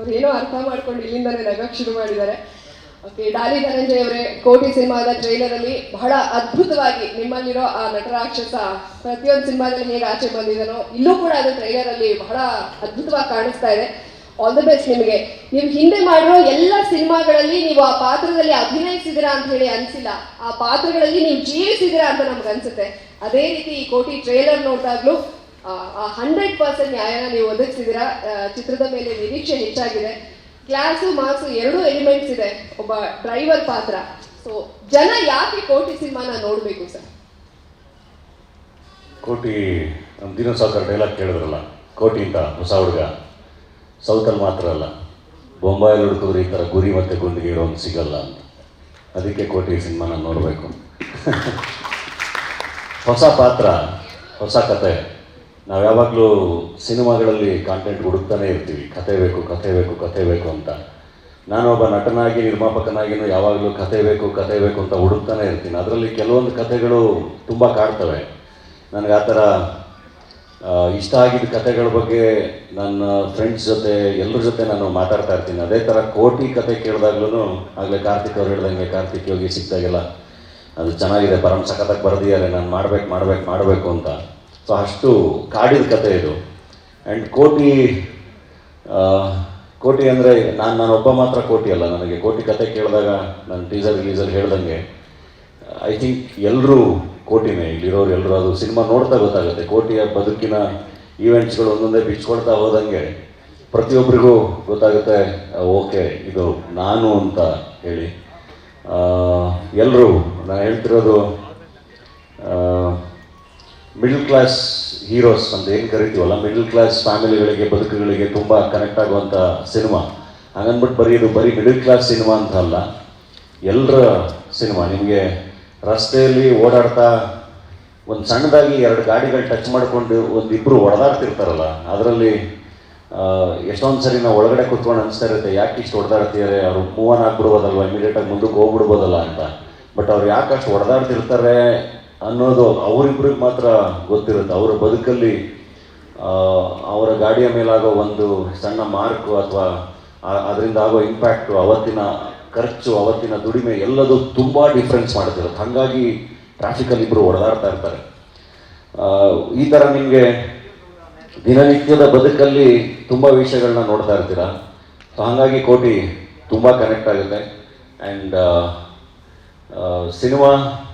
ಅದೇನೋ ಅರ್ಥ ಮಾಡ್ಕೊಂಡು ಇಲ್ಲಿಂದಲೇ ನಗಕ್ಕೆ ಶುರು ಮಾಡಿದ್ದಾರೆ. ಓಕೆ ಡಾಲಿ ಧನಂಜಯ್ ಅವರೇ ಕೋಟಿ ಸಿನಿಮಾದ ಟ್ರೈಲರ್ ಅಲ್ಲಿ ಬಹಳ ಅದ್ಭುತವಾಗಿ ನಿಮ್ಮಲ್ಲಿರೋ ಆ ನಟರಾಕ್ಷಸ ಪ್ರತಿಯೊಂದು ಸಿನಿಮಾದಲ್ಲಿ ಹೇಗೆ ಆಚೆ ಬಂದಿದ್ದಾನೋ ಇಲ್ಲೂ ಕೂಡ ಅದು ಟ್ರೈಲರ್ ಅಲ್ಲಿ ಬಹಳ ಅದ್ಭುತವಾಗಿ ಕಾಣಿಸ್ತಾ ಇದೆ. ಆಲ್ ದ ಬೆಸ್ಟ್ ನಿಮಗೆ. ನೀವು ಹಿಂದೆ ಮಾಡಿರೋ ಎಲ್ಲ ಸಿನಿಮಾಗಳಲ್ಲಿ ನೀವು ಆ ಪಾತ್ರದಲ್ಲಿ ಅಭಿನಯಿಸಿದಿರಾ ಅಂತ ಹೇಳಿ ಅನ್ಸಿಲ್ಲ. ಆ ಪಾತ್ರಗಳಲ್ಲಿ ನೀವು ಜೀವಿಸಿದಿರಾ ಅಂತ ನಮ್ಗೆ ಅನ್ಸುತ್ತೆ. ಅದೇ ರೀತಿ ಈ ಕೋಟಿ ಟ್ರೈಲರ್ ನೋಡಿದಾಗ್ಲೂ ಆ ಹಂಡ್ರೆಡ್ ಪರ್ಸೆಂಟ್ ನ್ಯಾಯನ ನೀವು ಒದಗಿಸಿದಿರಾ ಚಿತ್ರದ ಮೇಲೆ ನಿರೀಕ್ಷೆ ಹೆಚ್ಚಾಗಿದೆ. ಕ್ಲಾಸು ಮಾರ್ಕ್ಸ್ ಎರಡೂ ಎಲಿಮೆಂಟ್ಸ್ ಇದೆ. ಒಬ್ಬ ಡ್ರೈವರ್ ಪಾತ್ರ. ಸೊ ಜನ ಯಾಕೆ ಕೋಟಿ ಸಿನಿಮಾನ ನೋಡಬೇಕು ಸರ್? ಕೋಟಿ ನಮ್ಮ ದಿನ ಸಾವುಕಾರ ಡೈಲಾಗ್ ಕೇಳಿದ್ರಲ್ಲ, ಕೋಟಿ ಅಂತ, ಹೊಸ ಹುಡುಗ. ಸೌತಲ್ಲಿ ಮಾತ್ರ ಅಲ್ಲ. ಬೊಂಬಾಯಲ್ಲಿ ಹುಡುಕಿದ್ರೆ ಈ ಥರ ಗುರಿ ಮತ್ತು ಗುಂಡಿಗೆ ಇರೋನು ಸಿಗಲ್ಲ ಅಂತ. ಅದಕ್ಕೆ ಕೋಟಿ ಸಿನಿಮಾನ ನೋಡಬೇಕು. ಹೊಸ ಪಾತ್ರ, ಹೊಸ ಕತೆ. ನಾವು ಯಾವಾಗಲೂ ಸಿನಿಮಾಗಳಲ್ಲಿ ಕಾಂಟೆಂಟ್ ಹುಡುಕ್ತಾನೆ ಇರ್ತೀವಿ. ಕತೆ ಬೇಕು ಕತೆ ಬೇಕು ಕತೆ ಬೇಕು ಅಂತ. ನಾನೊಬ್ಬ ನಟನಾಗಿ, ನಿರ್ಮಾಪಕನಾಗಿನೂ ಯಾವಾಗಲೂ ಕತೆ ಬೇಕು ಕತೆ ಬೇಕು ಅಂತ ಹುಡುಕ್ತಾನೆ ಇರ್ತೀನಿ. ಅದರಲ್ಲಿ ಕೆಲವೊಂದು ಕತೆಗಳು ತುಂಬ ಕಾಡ್ತವೆ ನನಗೆ ಆ ಥರ ಇಷ್ಟ ಆಗಿದ್ದ ಕತೆಗಳ ಬಗ್ಗೆ ನನ್ನ ಫ್ರೆಂಡ್ಸ್ ಜೊತೆ ಎಲ್ಲರ ಜೊತೆ ನಾನು ಮಾತಾಡ್ತಾ ಇರ್ತೀನಿ. ಅದೇ ಥರ ಕೋಟಿ ಕತೆ ಕೇಳಿದಾಗ್ಲೂ ಆಗಲೇ ಕಾರ್ತಿಕ್ ಅವ್ರು ಹೇಳ್ದಂಗೆ ಕಾರ್ತಿಕ್ ಯೋಗಿ ಸಿಕ್ತಾಗೆಲ್ಲ ಅದು ಚೆನ್ನಾಗಿದೆ ಪರಮ ಸಖತ್ತಾಗಿ ಬರೆದಿದ್ದಾರೆ, ನಾನು ಮಾಡ್ಬೇಕು ಮಾಡ್ಬೇಕು, ಮಾಡಬೇಕು ಅಂತ. ಸೊ ಅಷ್ಟು ಕಾಡಿದ ಕತೆ ಇದು. ಆ್ಯಂಡ್ ಕೋಟಿ ಕೋಟಿ ಅಂದರೆ ನಾನು ನಾನೊಬ್ಬ ಮಾತ್ರ ಕೋಟಿ ಅಲ್ಲ. ನನಗೆ ಕೋಟಿ ಕತೆ ಕೇಳಿದಾಗ ನಾನು ಟೀಸರ್ ಗೀಸರ್ ಹೇಳ್ದಂಗೆ ಐ ಥಿಂಕ್ ಎಲ್ಲರೂ ಕೋಟಿನೇ. ಇಲ್ಲಿರೋರು ಎಲ್ಲರೂ ಅದು ಸಿನಿಮಾ ನೋಡ್ತಾ ಗೊತ್ತಾಗುತ್ತೆ. ಕೋಟಿಯ ಬದುಕಿನ ಈವೆಂಟ್ಸ್ಗಳು ಒಂದೊಂದೇ ಬಿಚ್ಕೊಳ್ತಾ ಹೋದಂಗೆ ಪ್ರತಿಯೊಬ್ಬರಿಗೂ ಗೊತ್ತಾಗುತ್ತೆ, ಓಕೆ, ಇದು ನಾನು ಅಂತ ಹೇಳಿ. ಎಲ್ಲರೂ ನಾನು ಹೇಳ್ತಿರೋದು ಮಿಡಲ್ ಕ್ಲಾಸ್ ಹೀರೋಸ್ ಅಂತ ಏನು ಕರಿತೀವಲ್ಲ? ಮಿಡಲ್ ಕ್ಲಾಸ್ ಫ್ಯಾಮಿಲಿಗಳಿಗೆ ಬದುಕುಗಳಿಗೆ ತುಂಬ ಕನೆಕ್ಟ್ ಆಗುವಂಥ ಸಿನಿಮಾ ಹಂಗನ್ಬಿಟ್ಟು ಬರೀ ಇದು ಬರೀ ಮಿಡಲ್ ಕ್ಲಾಸ್ ಸಿನಿಮಾ ಅಂತ ಅಲ್ಲ. ಎಲ್ಲರ ಸಿನಿಮಾ ನಿಮಗೆ ರಸ್ತೆಯಲ್ಲಿ ಓಡಾಡ್ತಾ ಒಂದು ಸಣ್ಣದಾಗಿ ಎರಡು ಗಾಡಿಗಳು ಟಚ್ ಮಾಡಿಕೊಂಡು ಒಂದಿಬ್ಬರು ಹೊಡೆದಾಡ್ತಿರ್ತಾರಲ್ಲ ಅದರಲ್ಲಿ ಎಷ್ಟೊಂದು ಸರಿ ನಾವು ಒಳಗಡೆ ಕೂತ್ಕೊಂಡು ಅನಿಸ್ತಾ ಇರುತ್ತೆ, ಯಾಕೆ ಇಷ್ಟು ಹೊಡೆದಾಡ್ತಿದ್ದಾರೆ ಅವರು ಮೂವನ್ ಆಗ್ಬಿಡ್ಬೋದಲ್ವ? ಇಮಿಡಿಯೇಟಾಗಿ ಮುಂದಕ್ಕೆ ಹೋಗ್ಬಿಡ್ಬೋದಲ್ಲ ಅಂತ. ಬಟ್ ಅವ್ರು ಯಾಕೆ ಅಷ್ಟು ಹೊಡೆದಾಡ್ತಿರ್ತಾರೆ ಅನ್ನೋದು ಅವರಿಬ್ಬರಿಗೆ ಮಾತ್ರ ಗೊತ್ತಿರುತ್ತೆ. ಅವರ ಬದುಕಲ್ಲಿ ಅವರ ಗಾಡಿಯ ಮೇಲಾಗೋ ಒಂದು ಸಣ್ಣ ಮಾರ್ಕು ಅಥವಾ ಅದರಿಂದ ಆಗೋ ಇಂಪ್ಯಾಕ್ಟು ಅವತ್ತಿನ ಖರ್ಚು, ಅವತ್ತಿನ ದುಡಿಮೆ ಎಲ್ಲದೂ ತುಂಬ ಡಿಫ್ರೆನ್ಸ್ ಮಾಡ್ತಿರುತ್ತೆ. ಹಾಗಾಗಿ ಟ್ರಾಫಿಕಲ್ಲಿ ಇಬ್ಬರು ಹೊಡೆದಾಡ್ತಾ ಇರ್ತಾರೆ. ಈ ಥರ ನಿಮಗೆ ದಿನನಿತ್ಯದ ಬದುಕಲ್ಲಿ ತುಂಬ ವಿಷಯಗಳನ್ನ ನೋಡ್ತಾ ಇರ್ತೀರ? ಸೊ ಹಾಗಾಗಿ ಕೋಟಿ ತುಂಬ ಕನೆಕ್ಟ್ ಆಗುತ್ತೆ. ಆ್ಯಂಡ್ ಸಿನಿಮಾ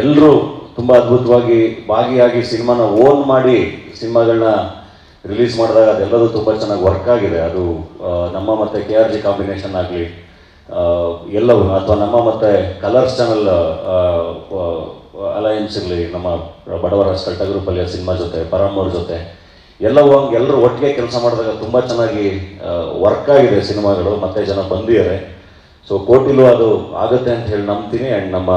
ಎಲ್ಲರೂ ತುಂಬ ಅದ್ಭುತವಾಗಿ ಭಾಗಿಯಾಗಿ ಸಿನಿಮಾನ ಓನ್ ಮಾಡಿ ಸಿನಿಮಾಗಳನ್ನ ರಿಲೀಸ್ ಮಾಡಿದಾಗ ಅದೆಲ್ಲದೂ ತುಂಬ ಚೆನ್ನಾಗಿ ವರ್ಕ್ ಆಗಿದೆ. ಅದು ನಮ್ಮ ಮತ್ತು ಕೆ ಆರ್ ಜಿ ಕಾಂಬಿನೇಷನ್ ಆಗಲಿ ಎಲ್ಲವೂ, ಅಥವಾ ನಮ್ಮ ಮತ್ತು ಕಲರ್ಸ್ ಚಾನಲ್ ಅಲಯನ್ಸ್ ಇರಲಿ, ನಮ್ಮ ಬಡವರ ಸ್ಕಲ್ಟ ಗ್ರೂಪಲ್ಲಿ ಸಿನಿಮಾ ಜೊತೆ ಪರಮ್ಮವ್ರ ಜೊತೆ, ಎಲ್ಲವೂ ಹಂಗೆ ಎಲ್ಲರೂ ಒಟ್ಟಿಗೆ ಕೆಲಸ ಮಾಡಿದಾಗ ತುಂಬ ಚೆನ್ನಾಗಿ ವರ್ಕ್ ಆಗಿದೆ ಸಿನಿಮಾಗಳು, ಮತ್ತೆ ಜನ ಬಂದಿದ್ದಾರೆ. ಸೊ ಕೋಟಿಲು ಅದು ಆಗುತ್ತೆ ಅಂತ ಹೇಳಿ ನಂಬ್ತೀನಿ. ಆ್ಯಂಡ್ ನಮ್ಮ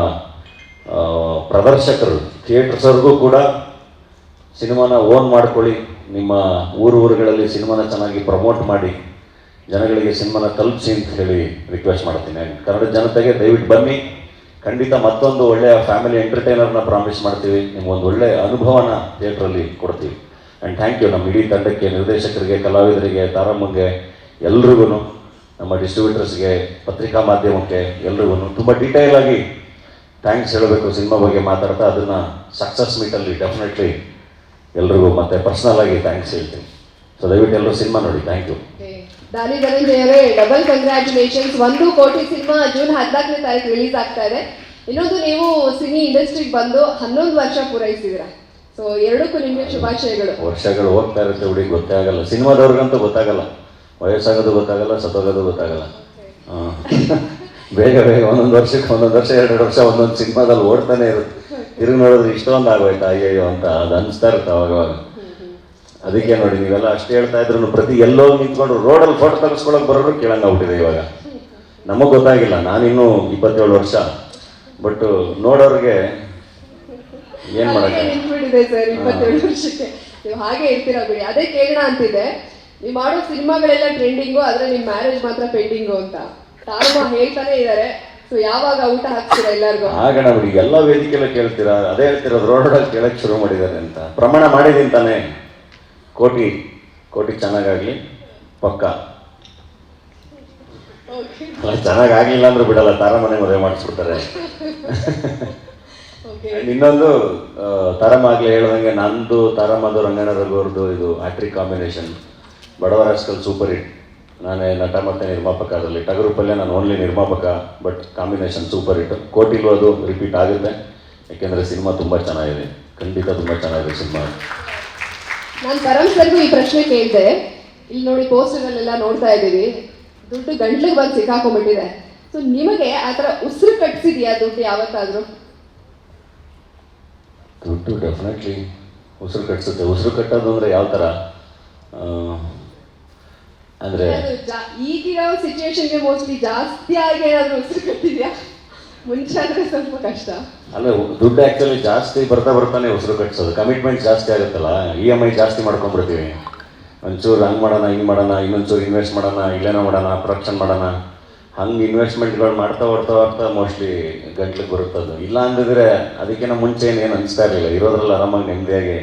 ಪ್ರದರ್ಶಕರು ಥಿಯೇಟರ್ಸವ್ರಿಗೂ ಕೂಡ ಸಿನಿಮಾನ ಓನ್ ಮಾಡ್ಕೊಳ್ಳಿ. ನಿಮ್ಮ ಊರು ಊರುಗಳಲ್ಲಿ ಸಿನಿಮಾನ ಚೆನ್ನಾಗಿ ಪ್ರಮೋಟ್ ಮಾಡಿ. ಜನಗಳಿಗೆ ಸಿನಿಮಾನ ತಲುಪಿಸಿ ಅಂತ ಹೇಳಿ ರಿಕ್ವೆಸ್ಟ್ ಮಾಡ್ತೀನಿ. ಕನ್ನಡ ಜನತೆಗೆ ದಯವಿಟ್ಟು ಬನ್ನಿ. ಖಂಡಿತ ಮತ್ತೊಂದು ಒಳ್ಳೆಯ ಫ್ಯಾಮಿಲಿ ಎಂಟರ್ಟೈನರ್ನ ಪ್ರಾಮಿಸ್ ಮಾಡ್ತೀವಿ. ನಿಮ್ಗೊಂದು ಒಳ್ಳೆಯ ಅನುಭವನ ಥಿಯೇಟ್ರಲ್ಲಿ ಕೊಡ್ತೀವಿ. ಆ್ಯಂಡ್ ಥ್ಯಾಂಕ್ ಯು ನಮ್ಮ ಇಡೀ ತಂಡಕ್ಕೆ, ನಿರ್ದೇಶಕರಿಗೆ, ಕಲಾವಿದರಿಗೆ, ತಾರಮ್ಮಂಗೆ ಎಲ್ರಿಗೂ ನಮ್ಮ ಡಿಸ್ಟ್ರಿಬ್ಯೂಟರ್ಸ್ಗೆ ಪತ್ರಿಕಾ ಮಾಧ್ಯಮಕ್ಕೆ ಎಲ್ರಿಗೂ ತುಂಬ ಡೀಟೇಲ್ ಆಗಿ ಥ್ಯಾಂಕ್ಸ್ ಹೇಳಬೇಕು ಸಿನಿಮಾ ಬಗ್ಗೆ ಮಾತಾಡ್ತಾ ಅದನ್ನು ಸಕ್ಸಸ್ ಮೀಟಲ್ಲಿ ಡೆಫಿನೆಟ್ಲಿ ಎಲ್ರಿಗೂ ಮತ್ತೆ ಪರ್ಸ್ನಲ್ ಆಗಿ ಥ್ಯಾಂಕ್ಸ್ ಹೇಳ್ತೀನಿ. ಸೊ ದಯವಿಟ್ಟು ಎಲ್ಲರೂ ಸಿನಿಮಾ ನೋಡಿ. ಥ್ಯಾಂಕ್ ಯು ದಾನಿ ಧನಂಜಯ್ ಅವರೇ ಡಬಲ್ ಕಂಗ್ರ್ಯಾಚುಲೇಷನ್ಸ್ ಒಂದು ಕೋಟಿ ಸಿನಿಮಾ ಜೂನ್ ಹದಿನಾಲ್ಕನೇ ತಾರೀಕು ರಿಲೀಸ್ ಆಗ್ತಾ ಇದೆ. ಇನ್ನೊಂದು ನೀವು ಸಿನಿ ಇಂಡಸ್ಟ್ರಿಗೆ ಬಂದು ಹನ್ನೊಂದು ವರ್ಷ ಪೂರೈಸಿದ್ದೀರಾ ಸೊ ಎರಡಕ್ಕೂ ನಿಮಗೆ ಶುಭಾಶಯಗಳು. ವರ್ಷಗಳು ಹೋಗ್ತಾ ಇರುತ್ತೆ ಹುಡುಗಿ ಗೊತ್ತೇ ಆಗಲ್ಲ. ಸಿನಿಮಾದವ್ರಿಗಂತೂ ಗೊತ್ತಾಗಲ್ಲ. ವಯಸ್ಸಾಗೋದು ಗೊತ್ತಾಗಲ್ಲ ಸತ್ತೋಗೋದು ಗೊತ್ತಾಗಲ್ಲ. ಬೇಗ ಬೇಗ ಒಂದೊಂದು ವರ್ಷಕ್ಕೆ ಒಂದೊಂದು ವರ್ಷ ಎರಡು ವರ್ಷ ಒಂದೊಂದು ಸಿನಿಮಾದಲ್ಲಿ ಓಡ್ತಾನೆ ಇರುತ್ತೆ. ತಿರುಗಿ ನೋಡಿದ್ರೆ ಇಷ್ಟೊಂದು ಆಗೋಯ್ತಾ ಅಯ್ಯಯ್ಯೋ ಅಂತ ಅದು ಅನಿಸ್ತಾ ಇರುತ್ತೆ ಅವಾಗವಾಗ. ಅವಾಗ ಅದಕ್ಕೆ ನೋಡಿ ನೀವೆಲ್ಲ ಅಷ್ಟೇ ಹೇಳ್ತಾ ಇದ್ರು ಪ್ರತಿ ಎಲ್ಲೋ ನಿಂತ್ಕೊಂಡು ರೋಡಲ್ಲಿ ಫೋಟೋ ತೆಗೆಸ್ಕೊಳಕ್ ಬರೋರು ಕೇಳಂಗಾಗ್ಬಿಟ್ಟಿದೆ ಇವಾಗ. ನಮಗೆ ಗೊತ್ತಾಗಿಲ್ಲ ನಾನಿನ್ನೂ ಇಪ್ಪತ್ತೇಳು ವರ್ಷ. ಬಟ್ ನೋಡೋರಿಗೆ ಏನ್ ಮಾಡಕ್ಕೆ? ಹಾಗೆ ಇರ್ತೀರಾ ಬಿಡಿ. ಅದೇ ಕೇಳೋಣ ಅಂತಿದೆ. ನೀವು ಮಾಡೋ ಸಿನಿಮಾಗಳೆಲ್ಲ ಟ್ರೆಂಡಿಂಗು ಆದ್ರೆ ನಿಮ್ಮ ಮ್ಯಾರೇಜ್ ಮಾತ್ರ ಪೆಂಡಿಂಗು ಅಂತ. ತಾರಮ್ಮ ಹೇಳ್ತಾನೆ ಇದ್ದಾರೆ ಸೊ ಯಾವಾಗ ಊಟ ಹಾಕ್ತೀರಾ ಎಲ್ಲರಿಗೂ? ಆಗಣ ಬಿಡಿ ಎಲ್ಲ ವೇದಿಕೆಲ್ಲ ಕೇಳ್ತೀರಾ? ಅದೇ ಹೇಳ್ತಿರೋದು ರೋಡಲ್ಲಿ ಕೇಳಕ್ ಶುರು ಮಾಡಿದ್ದಾರೆ ಅಂತ? ಪ್ರಮಾಣ ಮಾಡಿದೀನಿ ತಾನೆ. ಕೋಟಿ ಕೋಟಿ ಚೆನ್ನಾಗಾಗ್ಲಿ ಪಕ್ಕ. ಚೆನ್ನಾಗಾಗ್ಲಿಲ್ಲ ಅಂದ್ರೆ ಬಿಡಲ್ಲ ತಾರಮನೆ ಮದುವೆ ಮಾಡಿಸ್ಬಿಡ್ತಾರೆ. ಇನ್ನೊಂದು ತರಮ ತಾರಮ್ಮ ಹೇಳೋದಂಗೆ ಹೇಳ್ದಂಗೆ ನಂದು ತಾರಮ್ಮದು ರಂಗನ ರಘುವರ್ದು ಇದು ಆಟ್ರಿಕ್ ಕಾಂಬಿನೇಷನ್. ಬಡವರ ಸೂಪರ್ ಹಿಟ್. ನಾನೇ ನಟ ಮತ್ತೆ ನಿರ್ಮಾಪಕ ಅದರಲ್ಲಿ ಟಗರು ಪಲ್ಯ ನಾನು ಓನ್ಲಿ ನಿರ್ಮಾಪಕ ಬಟ್ ಕಾಂಬಿನೇಷನ್ ಸೂಪರ್ ಹಿಟ್ ಕೋಟಿಲೂ ಅದು ರಿಪೀಟ್ ಆಗುತ್ತೆ ಯಾಕೆಂದರೆ ಸಿನಿಮಾ ತುಂಬ ಚೆನ್ನಾಗಿದೆ. ಖಂಡಿತ ತುಂಬ ಚೆನ್ನಾಗಿದೆ ಸಿನಿಮಾ ನಾನು ಪರಮ್ ಸರ್ಗೂ ಈ ಪ್ರಶ್ನೆ ಕೇಳಿದೆ. ಇಲ್ಲಿ ನೋಡಿ ಪೋಸ್ಟರ್ಗಳೆಲ್ಲ ನೋಡ್ತಾ ಇದ್ದೀವಿ. ದುಡ್ಡು ಗಂಟ್ಲಿಗೆ ಬಂದು ಸಿಕ್ಕಾಕೊಂಡ್ಬಿಟ್ಟಿದೆ. ಸೊ ನಿಮಗೆ ಆ ಥರ ಉಸಿರು ಕಟ್ಸಿದ್ಯಾ ದುಡ್ಡು ಯಾವತ್ತಾದರೂ? ದುಡ್ಡು ಡೆಫಿನೆಟ್ಲಿ ಉಸಿರು ಕಟ್ಸುತ್ತೆ. ಉಸಿರು ಕಟ್ಟೋದು ಅಂದರೆ ಯಾವ ಥರ ಅಂದರೆ ಈಗಿರೋ ಸಿಚುವೇಶನ್ಗೆ ಮೋಸ್ಟ್ಲಿ ಜಾಸ್ತಿ ಆಗಿ ಏನಾದರೂ ಉಸಿರು ಕಟ್ಟಿದ್ಯಾ? ಮುಂಚೆ ಸ್ವಲ್ಪ ಕಷ್ಟ. ಅಲ್ಲ ದುಡ್ಡು ಆಕ್ಚುಲಿ ಜಾಸ್ತಿ ಬರ್ತಾ ಬರ್ತಾನೆ ಉಸಿರು ಕಟ್ಸೋದು. ಕಮಿಟ್ಮೆಂಟ್ ಜಾಸ್ತಿ ಆಗುತ್ತಲ್ಲ? ಇ ಎಂ ಐ ಜಾಸ್ತಿ ಮಾಡ್ಕೊಂಡ್ಬಿಡ್ತೀವಿ. ಒಂಚೂರು ಹಂಗೆ ಮಾಡೋಣ ಹಿಂಗೆ ಮಾಡೋಣ ಇನ್ನೊಂಚೂರು ಇನ್ವೆಸ್ಟ್ ಮಾಡೋಣ ಇಲ್ಲೇನೋ ಮಾಡೋಣ ಪ್ರೊಡಕ್ಷನ್ ಮಾಡೋಣ. ಹಂಗೆ ಇನ್ವೆಸ್ಟ್ಮೆಂಟ್ಗಳು ಮಾಡ್ತಾ ಹೋಗ್ತಾ ಹೋಗ್ತಾ ಮೋಸ್ಟ್ಲಿ ಗಂಟ್ಲಿಗೆ ಅದು. ಇಲ್ಲ ಅಂದಿದ್ರೆ ಅದಕ್ಕಿಂತ ಮುಂಚೆ ಏನು ಅನಿಸ್ತಾ ಇರಲಿಲ್ಲ. ಇರೋದ್ರಲ್ಲಿ ಆರಾಮಾಗಿ ನೆಮ್ಮದಿಯಾಗಿ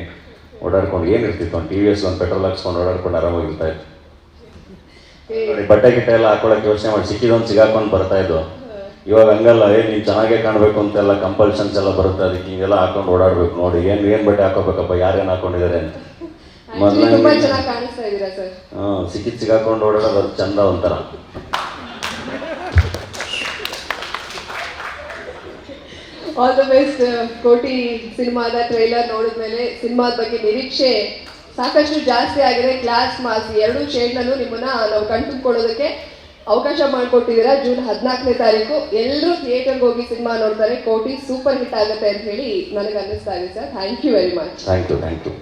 ಓಡಾಡ್ಕೊಂಡು ಏನು ಇರ್ತಿತ್ತು? ಒಂದು ಟಿ ವಿ ಎಸ್ ಒಂದು ಪೆಟ್ರೋಲ್ ಹಾಕ್ಸ್ಕೊಂಡು ಓಡಾಡ್ಕೊಂಡು ಆರಾಮಾಗಿ ಇರ್ತಾ ಇತ್ತು ಬಟ್ಟೆ ಗಿಟ್ಟೆ ಎಲ್ಲ ಹಾಕೊಳಕ್ಕೆ ಯೋಚನೆ ಮಾಡಿ ಸಿಕ್ಕಿದೊಂದು ಸಿಗಾಕೊಂಡು ಬರ್ತಾ ಇದ್ದು ಇವಾಗ ಹಂಗಲ್ಲ ಏನ್ ನೀನ್ ಚೆನ್ನಾಗೇ ಕಾಣಬೇಕು ಅಂತೆಲ್ಲ ಕಂಪಲ್ಷನ್ಸ್ ಎಲ್ಲ ಬರುತ್ತೆ ಅದಕ್ಕೆ ಹಿಂಗೆಲ್ಲ ಹಾಕೊಂಡು ಓಡಾಡ್ಬೇಕು ನೋಡಿ ಏನು ಏನು ಬಟ್ಟೆ ಹಾಕೋಬೇಕಪ್ಪ ಯಾರೇನ್ ಹಾಕೊಂಡಿದ್ದಾರೆ ಅಂತ. ಮೊದಲೇ ಸಿಕ್ಕಿದ್ ಸಿಗಾಕೊಂಡು ಓಡಾಡೋದು ಅದು ಚಂದ ಒಂಥರ. ಆಲ್ ದ ಬೆಸ್ಟ್ ಕೋಟಿ ಸಿನಿಮಾದ ಟ್ರೈಲರ್ ನೋಡಿದ್ಮೇಲೆ ಸಿನಿಮಾದ ಬಗ್ಗೆ ನಿರೀಕ್ಷೆ ಸಾಕಷ್ಟು ಜಾಸ್ತಿ ಆಗಿದೆ. ಕ್ಲಾಸ್ ಮಾಸ್ ಎರಡು ಶೇಡ್ನಲ್ಲೂ ನಿಮ್ಮನ್ನ ನಾವು ಕಣ್ತುಂಬ್ಕೊಳ್ಳೋದಕ್ಕೆ ಅವಕಾಶ ಮಾಡಿಕೊಟ್ಟಿದ್ದೀರಾ. ಜೂನ್ ಹದಿನಾಲ್ಕನೇ ತಾರೀಕು ಎಲ್ಲರೂ ಥಿಯೇಟರ್ಗೆ ಹೋಗಿ ಸಿನಿಮಾ ನೋಡ್ತಾರೆ. ಕೋಟಿ ಸೂಪರ್ ಹಿಟ್ ಆಗುತ್ತೆ ಅಂತ ಹೇಳಿ ನನಗೆ ಅನ್ನಿಸ್ತಾ ಇದೆ sir. Thank you very much thank you thank you